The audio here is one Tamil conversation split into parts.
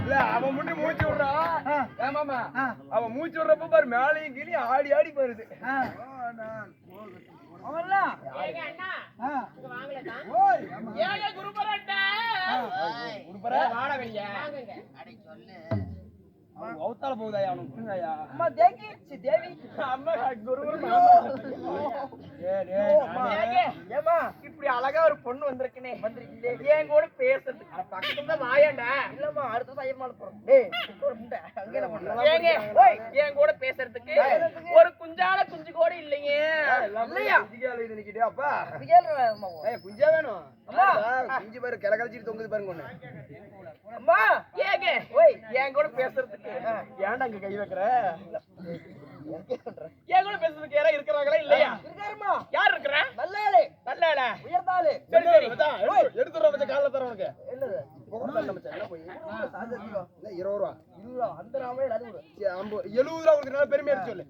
இல்ல அவன் முன்னாடி மூச்சு விடுறான் ஏமாமா அவன் மூச்சு விடுறப்ப பாரு மேலையும் ஆடி ஆடி வருது குருபரா? குருபரா வாடகையா சி தேவி அம்மா குருவர் மாமா. டேய் டேய் ஏங்க, ஏம்மா, இப்படி அழகா ஒரு பொண்ணு வந்திருக்குனே. வந்திருக்கீங்களே என் கூட பேசுறதுக்கு? அட, பக்கத்துல தான் வாயாண்டா. இல்லம்மா அடுத்தது ஐயமால போறோம். என் கூட பேசுறதுக்கு? ஒரு குஞ்சால குஞ்சு கூட இல்லைங்க இல்லையா? நிக்கிட்டே அப்பா? குஞ்சா வேணும்? குஞ்சு பாரு கிள கழிச்சிட்டு தொங்குது பாருங்க ஒண்ணு. அம்மா ஏங்க ஓய் என் கூட பேசுறதுக்கு? ஏன்டா அங்க கை வைக்கிற? என் கூட பேசுறதுக்கு யாரா இருக்கிறாங்களா இல்லையா? இருக்காருமா. யார் இருக்கிறா? நல்ல ஆளு நல்ல ஆளா? சரி சரி. மச்சான். கால்ல உனக்கு. என்னது? 20 ரூபா? இல்ல அந்த நாமே 70 ரூபா உங்களுக்கு நல்ல பெருமையா சொல்லு.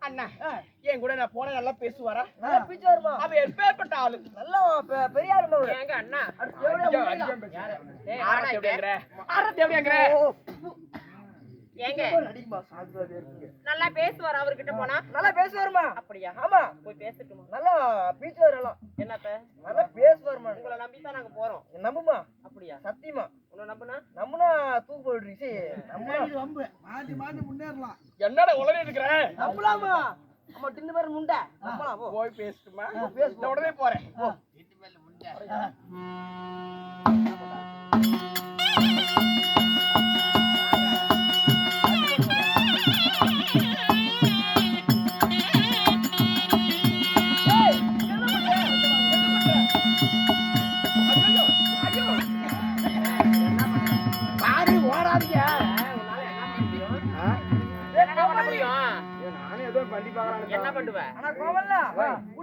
அண்ணா என் கூட நான் போன நல்லா பேசுவாரா? நல்ல பீச்சு வருமா அவ எப்பேற்பட்ட ஆளு. நல்ல பெரிய ஏங்க அண்ணா. முடியல? ஏங்க. நல்லா பேசுவார் அவர்கிட்ட போனா. நல்லா பேசுவாருமா? அப்படியா? ஆமா. போய் பேசட்டுமா? நல்லா பீச்சு வரலாம் என்னத்த? நல்லா பேசுவாருமா? உங்களை நம்பி தான் நாங்க போறோம். நம்புமா? அப்படியா? சத்தியமா. உன்னை நம்புனா? நம்புனா தூக்கு போடுறீ சரி நம்புனா என்னடா உளறி இருக்கிற? நம்பலாமா? அம்மா தின்னு பேர் முண்டை. நம்பலாம்? போ. போய் பேசட்டுமா? பேசு. உடனே போறேன். பாரு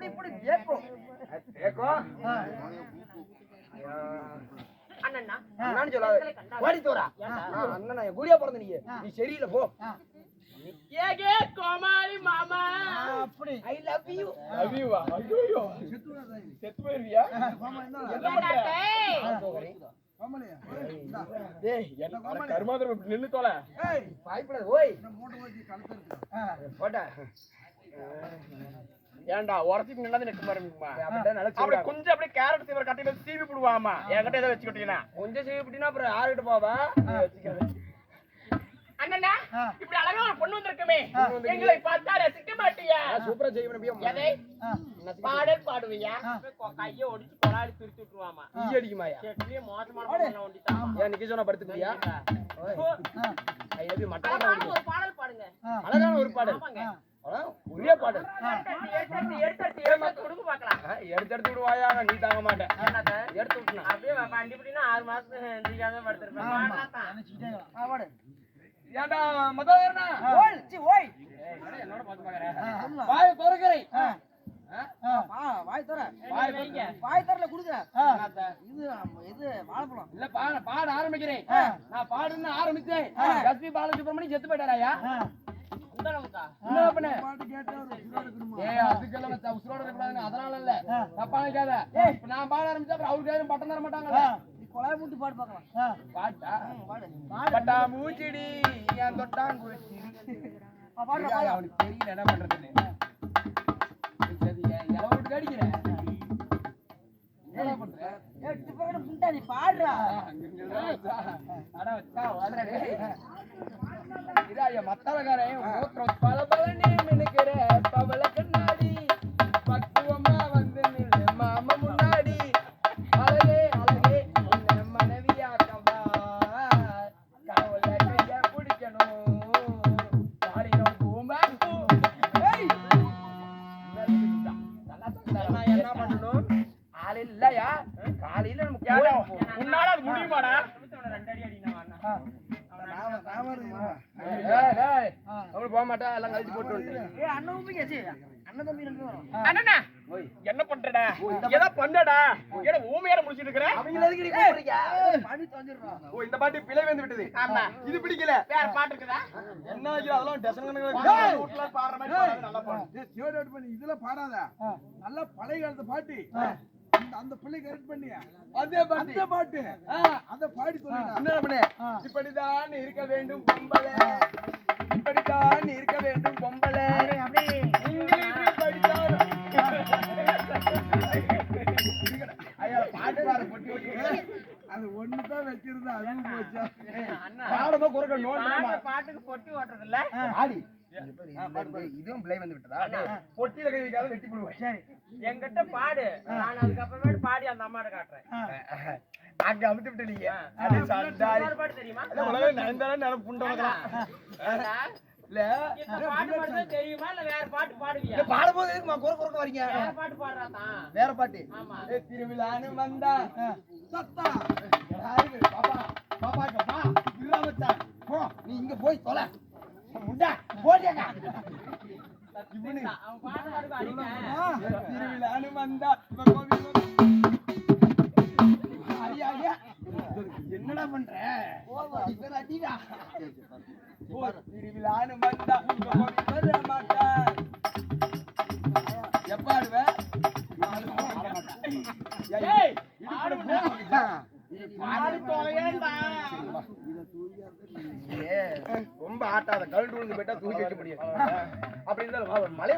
புடி புடி கேட்கும்? ஏக்கோ அண்ணா அண்ணான்னு சொல்லாத. ஓடி தோரா அண்ணன் குடியா பிறந்த நீ நீ சரியில்லை போ. ஏகே கோமாளி மாமா. அப்படி. ஐ லவ் யூ அவியுவா ஐயோ செத்து போயிருவியா? என்ன பண்ற டேய்? என்ன கருமாதிரம் இப்படி நின்னு தோல? பயப்படாத ஓய். போட்டா ஏன்டா உரத்துக்கு பாருங்கம்மா அப்படியே நினைச்சு அப்படி கொஞ்சம் அப்படியே கேரட் சீவர் கட்டி வச்சு சீவி போடுவாமா? என்கிட்ட ஏதோ வச்சுக்கிட்டீங்கன்னா. கொஞ்சம் செய்ய அப்படின்னா அப்புறம் யாருகிட்ட போவா? அண்ணா இப்படி அழகா ஒரு பொண்ணு வந்திருக்குமே. எங்களை பார்த்தா ரசிக்க மாட்டியா? சூப்பரா செய்ய முடியும். எதை? பாடல் பாடுவியா? கைய ஒடிச்சு கொலாடி பிரிச்சு விட்டுருவாமா? ஈ அடிக்குமாயா? கேட்டுலயே மோசமான பொண்ணு ஒண்டிட்டாமா? ஏன் நிக்க சொன்னா மட்டன் அழகான ஒரு பாடல் பாடுங்க. அழகான ஒரு பாடல். ஆமாங்க. ஒரே பாடல் எடுத்து எடுத்து எடுத்து கொடுங்க பாக்கலாம் ஆ, எடுத்து எடுத்து விடுவாயா? நீ தாங்க மாட்டேன் எடுத்து விட்டுனா. அப்படியே வண்டி பிடினா ஆறு மாசத்துக்கு எந்திரிக்காம படுத்திருப்பேன். பாடலாம் தான். ஆவாடு ஏன்டா மதவேறனா ஓய் சி ஓய். என்னோட பாத்து பாக்குறேன் வாய் திறக்கிறேன் வாய் தர. வாய் வைங்க வாய் தரல குடுக்குற. என்னத்த? இது இது வாழைப்பழம். இல்ல பாட பாட ஆரம்பிக்கிறேன். நான் பாடுன்னு ஆரம்பிச்சேன் எஸ்பி பாலசுப்ரமணி செத்து போயிட்டாராயா? அதனால இல்ல. தப்பா நினைக்காத. இப்ப நான் பாட ஆரம்பிச்சா அப்புறம் அவருக்கு யாரும் பட்டம் தர மாட்டாங்கல்ல நீ கொலை மூட்டி பாடு பார்க்கலாம். பாட்டா? பாடு. பட்டா மூச்சிடி என் தொட்டாங்குச்சி அவனுக்கு தெரியல என்ன பண்றதுன்னு. சரி, என் இலை விட்டு அடிக்கிறேன். என்ன பண்ற? எட்டு பேரும் புண்டா நீ பாடுறா. அட வச்சா வாடுறா டேய். இதா என் மத்தளக்காரன் மூத்திரம் பல பலனே மினுக்கிற பவள கண்ணாடி. பக்குவமா வந்து நில்லு மாமா முன்னாடி. அழகே அழகே உன்னை மனைவியாக்கவா கனவுல கைய பிடிக்கணும். பாடினோம் நான் என்ன பண்ணணும் ஆள் இல்லையா? காலையில. உன்னால அது முடியுமாடா? ரெண்டு அடி போக மாட்டா எல்லாம் கழிச்சு போட்டு அண்ணன் அண்ணா. என்ன பண்றடா? ஏதோ பண்ணடா? ஏன்னா ஊமையார முடிச்சிட்டு இருக்கிற? அவங்கள எதுக்கு நீ கூப்பிடுறீங்க? பாடி தந்துடுறா ஓ, இந்த பாட்டு பிழை வந்து விட்டது. ஆமா. இது பிடிக்கல. வேற பாட்டு இருக்குதா? என்ன ஆச்சு, அதெல்லாம் டசன் கணக்குல. வீட்டுல பாடுற மாதிரி பாடு, நல்லா பாடு. இதுல பாடாத. நல்ல பழைய காலத்து பாட்டு. அந்த- பிள்ளை கரெக்ட் பண்ணி அதே பாட்டு. அந்த பாட்டு. அத பாடி என்ன பண்ணு இப்படித்தான் இருக்க வேண்டும் பொம்பளை. இப்படித்தான் இருக்க வேண்டும் பொம்பளை. அது ஒண்ணுதான் வச்சிருந்தா அதுவும் போச்சா? பாடமா குறுக்க நோட் பாடுற பாட்டுக்கு பொட்டி ஓட்டுறது இல்ல ஆடி. இதுவும் பிளை வந்து விட்டதா? பொட்டியில கை வைக்காத வெட்டி போடுவேன். சரி. என்கிட்ட பாடு. நான் அதுக்கப்புறமேட்டு பாடி அந்த அம்மாட்ட காட்டுறேன். அங்க அமுத்தி இன்னொரு பாட்டு தெரியுமா? இல்ல. நினைப்பு பாட்டு தெரியுமா? இல்ல வேற பாட்டு பாடுவியா? பாடும்போது குறை குறுக்க வரீங்க வேற பாட்டு பாடுறா தான் வேற பாட்டு. திருவிழான்னு வந்தா. சத்தா. பாப்பா பாப்பா இங்க வா. இல்ல மச்சான் போ நீ இங்க போய் தொலை. முண்டா போடியாக்கா இவனு. அவன் பாட்டு பாடுக்கு அடிக்க ஏ, திருவிழான்னு வந்தா இப்ப கோவில் என்னடா பண்ற? இவன் திருவிழான்னு வந்தா வர மாட்டான் எப்ப ஆடுவ? ஏய், இடுப்புல போ. பாடு தொலையேண்டா. ரொம்ப ஆட்டாத கழுண்டு விழுந்து போயிட்டா தூக்கி வைக்க முடியாது அப்படி இருந்தாலும் மழை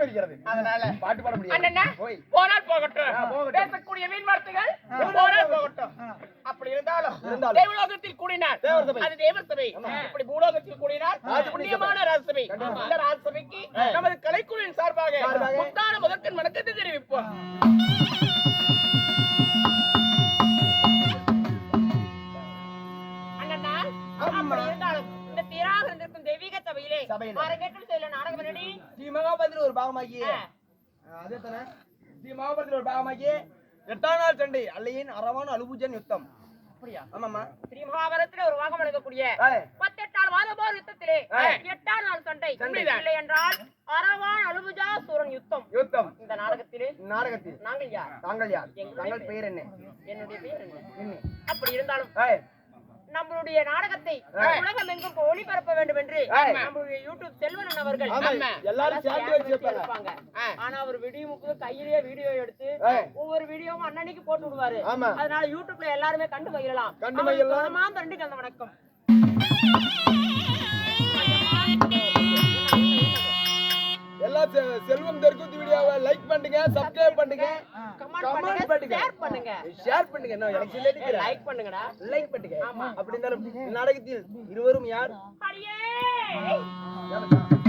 அதனால. பாட்டு பாட முடியாது. அண்ணா போய். போனால் போகட்டும். ஆ, போகட்டும். பேசக்கூடிய மீன் வார்த்தைகள் போனால் போகட்டும். அப்படி இருந்தாலும். தேவலோகத்தில் கூடினார் தேவர் சபை. அது தேவர் சபை. இப்படி பூலோகத்தில் கூடினார் ராஜபுடி புண்ணியமான ராஜசபை இந்த ராஜசபைக்கு நமது கலைக்குழுவின் சார்பாக சார்பாக. முத்தான வணக்கத்தை தெரிவிப்போம். சபையிலே. அரங்கேற்றம் செய்யல நாடகம் ஸ்ரீ ஒரு பாகமாகி. அதே தானே ஸ்ரீ மகாபதில ஒரு பாகமாகி எட்டாம் நாள் சண்டை அல்லையின் அரவான் அலுபூஜன் யுத்தம். அப்படியா? ஆமாமா ஸ்ரீ மகாபாரதத்தில் ஒரு வாகம் நடக்கக்கூடிய ஆ. பத்தெட்டால் வாதபோர் யுத்தத்திலே. எட்டாம் நாள் சண்டை. சண்டை. இல்லை என்றால் அரவான் அலுபுஜா சூரன் யுத்தம். யுத்தம். இந்த நாடகத்திலே நாடகத்தில். நாங்கள் யார்? தாங்கள் யார்? தாங்கள் பெயர். என்ன? என்னுடைய பெயர் என்ன? அப்படி இருந்தாலும் நம்மளுடைய நாடகத்தை. உலகம் எங்கும் ஒளிபரப்ப வேண்டும் என்று. நம்மளுடைய யூடியூப் செல்வன் அவர்கள். எல்லாரும். ஆனா அவர் விடியுமுக்கு கையிலேயே வீடியோ எடுத்து. ஒவ்வொரு வீடியோவும் அன்னன்னைக்கு போட்டு விடுவாரு. அதனால யூடியூப்ல எல்லாருமே கண்டு மகிழலாம் கண்டு. மனமார்ந்த நன்றி கலந்த வணக்கம் செல்வம் தெற்குத்தி வீடியோவை லைக் பண்ணுங்க சப்ஸ்கிரைப் பண்ணுங்க. கமெண்ட் பண்ணுங்க ஷேர் பண்ணுங்க. ஷேர் பண்ணுங்க. நான் எனக்கு இல்ல லைக் பண்ணுங்கடா. லைக் பண்ணுங்க. ஆமா. அப்படி இருந்தாலும் நாடகத்தில் இருவரும் யார்? அடியே!